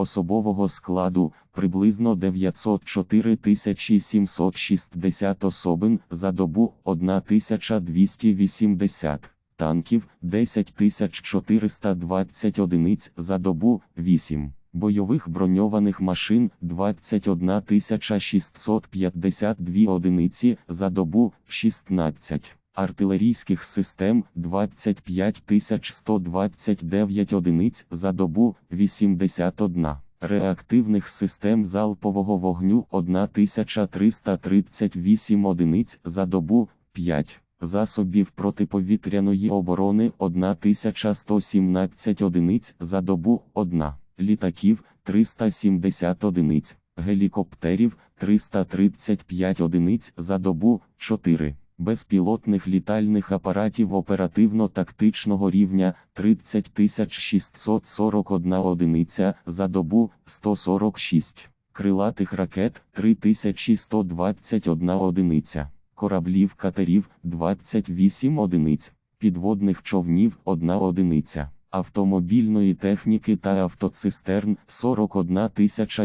особового складу приблизно 904 760 особин за добу 1280, танків 10 420 одиниць за добу 8. Бойових броньованих машин 21 652 одиниці за добу 16, артилерійських систем 25 129 одиниць за добу 81, реактивних систем залпового вогню 1338 одиниць за добу 5. Засобів протиповітряної оборони 1117 одиниць за добу 1 літаків 370 одиниць, гелікоптерів 335 одиниць за добу 4, безпілотних літальних апаратів оперативно-тактичного рівня 30 641 одиниця за добу 146, крилатих ракет 3121 одиниця, кораблів катерів 28 одиниць, підводних човнів 1 одиниця автомобільної техніки та автоцистерн 41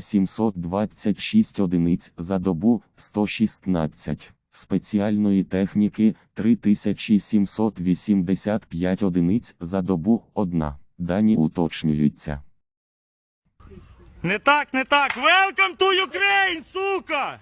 726 одиниць за добу 116, спеціальної техніки 3785 одиниць за добу одна. Дані уточнюються. Не так, не так. Welcome to Ukraine, сука!